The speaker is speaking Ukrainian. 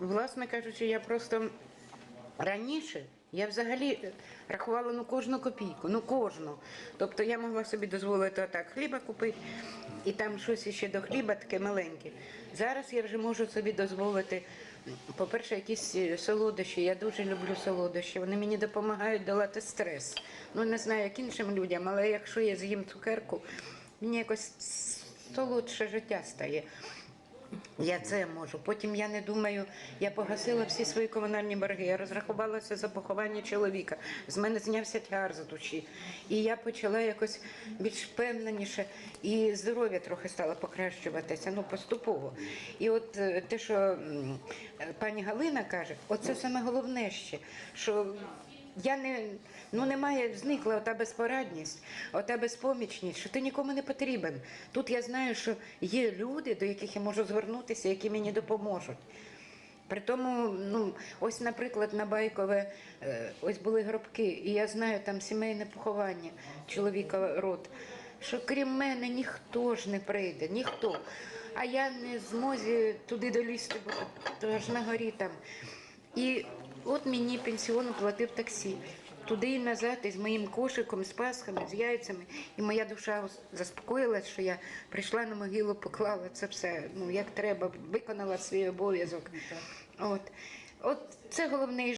власне кажучи, я просто раніше я взагалі рахувала ну кожну копійку, ну кожну. Тобто я могла собі дозволити отак хліба купити, і там щось ще до хліба таке маленьке. Зараз я вже можу собі дозволити, по-перше, якісь е, солодощі. Я дуже люблю солодощі. Вони мені допомагають долати стрес. Ну не знаю, як іншим людям, але якщо я з'їм цукерку, мені якось солодше життя стає. Я це можу. Потім я не думаю, я погасила всі свої комунальні борги. Я розрахувалася за поховання чоловіка. З мене знявся тягар за душі. І я почала якось більш впевненіше, і здоров'я трохи стало покращуватися, ну поступово. І от е, те, що е, пані Галина каже, оце саме головне ще, що я не ну немає, зникла ота безпорадність, ота безпомічність, що ти нікому не потрібен. Тут я знаю, що є люди, до яких я можу звернутися, які мені допоможуть. При тому, ну, ось, наприклад, на Байкове е, ось були гробки, і я знаю там сімейне поховання чоловіка род, що крім мене ніхто ж не прийде, ніхто. А я не змозі туди долізти, бо то аж на горі там. І от мені пенсіон оплатив таксі. Туди і назад, із моїм кошиком, з пасхами, з яйцями. І моя душа заспокоїлася, що я прийшла на могилу, поклала це все, ну як треба, виконала свій обов'язок. От. От це головний